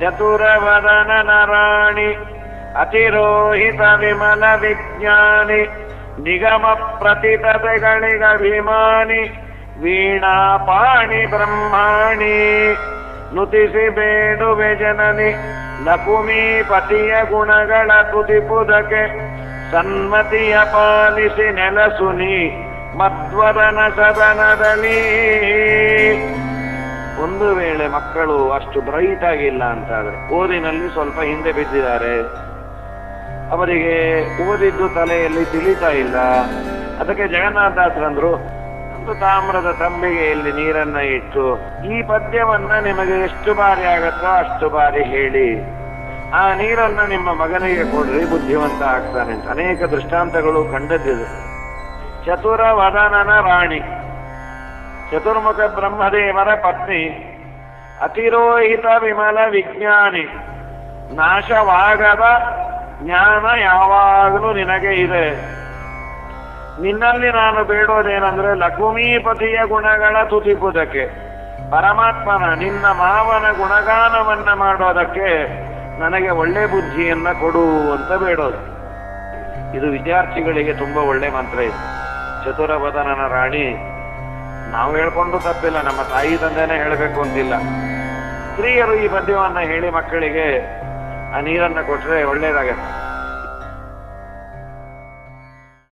ಚತುರವದನ ನರಾಣಿ ಅತಿರೋಹಿತ ವಿಮಲ ವಿಜ್ಞಾನಿ ನಿಗಮ ಪ್ರತಿತತೆಗಳಿಗಭಿಮಾನಿ ವೀಣಾ ಪಾಣಿ ಬ್ರಹ್ಮಾಣಿ, ನುತಿಸಿ ಬೇಡುವೆ ಜನನಿ ನಕುಮಿ ಪತಿಯ ಗುಣಗಳ ತುದಿಪುದಕ್ಕೆ ಸನ್ಮತಿಯ ಪಾಲಿಸಿ ನೆಲಸುನಿ, ಮಧ್ವದನ ಸದನದಲ್ಲಿ ಒಂದು ವೇಳೆ ಮಕ್ಕಳು ಅಷ್ಟು ಬ್ರೈಟ್ ಆಗಿಲ್ಲ ಅಂತಾದ್ರೆ ಓದಿನಲ್ಲಿ ಸ್ವಲ್ಪ ಹಿಂದೆ ಬಿದ್ದಿದ್ದಾರೆ. ಅವರಿಗೆ ಓದಿದ್ದು ತಲೆಯಲ್ಲಿ ತಿಳಿತಾ ಇಲ್ಲ. ಅದಕ್ಕೆ ಜಗನ್ನಾಥದಾಸರಂದ್ರು ಒಂದು ತಾಮ್ರದ ತಂಬಿಗೆಯಲ್ಲಿ ನೀರನ್ನ ಇಟ್ಟು, ಈ ಪದ್ಯವನ್ನ ನಿಮಗೆ ಎಷ್ಟು ಬಾರಿ ಆಗತ್ತೋ ಅಷ್ಟು ಬಾರಿ ಹೇಳಿ. ಆ ನೀರನ್ನ ನಿಮ್ಮ ಮಗನಿಗೆ ಕೊಡ್ರಿ, ಬುದ್ಧಿವಂತ ಆಗ್ತಾನೆ. ಅಂತ ಅನೇಕ ದೃಷ್ಟಾಂತಗಳು ಕಂಡದ್ದಿದೆ ಚತುರ ವದನನ ರಾಣಿ. ಚತುರ್ಮುಖ ಬ್ರಹ್ಮದೇವರ ಪತ್ನಿ. ಅತಿರೋಹಿತ ವಿಮಲ ವಿಜ್ಞಾನಿ. ನಾಶವಾಗದ ಜ್ಞಾನ ಯಾವಾಗಲೂ ನಿನಗೆ ಇದೆ. ನಿನ್ನಲ್ಲಿ ನಾನು ಬೇಡೋದೇನೆಂದ್ರೆ ಲಕ್ಷ್ಮೀಪತಿಯ ಗುಣಗಳ ತುತಿಪುದಕ್ಕೆ ಪರಮಾತ್ಮನ ನಿನ್ನ ಮಾವನ ಗುಣಗಾನವನ್ನ ಮಾಡೋದಕ್ಕೆ ನನಗೆ ಒಳ್ಳೆ ಬುದ್ಧಿಯನ್ನ ಕೊಡು ಅಂತ ಬೇಡೋದು. ಇದು ವಿದ್ಯಾರ್ಥಿಗಳಿಗೆ ತುಂಬಾ ಒಳ್ಳೆ ಮಂತ್ರ ಇದೆ. ಚತುರವದನನ ರಾಣಿ ನಾವು ಹೇಳ್ಕೊಂಡು ತಪ್ಪಿಲ್ಲ, ನಮ್ಮ ತಾಯಿ ತಂದೆನೇ ಹೇಳಬೇಕು ಅಂತಿಲ್ಲ. ಸ್ತ್ರೀಯರು ಈ ಪದ್ಯವನ್ನ ಹೇಳಿ ಮಕ್ಕಳಿಗೆ ಆ ನೀರನ್ನ ಕೊಟ್ರೆ ಒಳ್ಳೇದಾಗತ್ತೆ.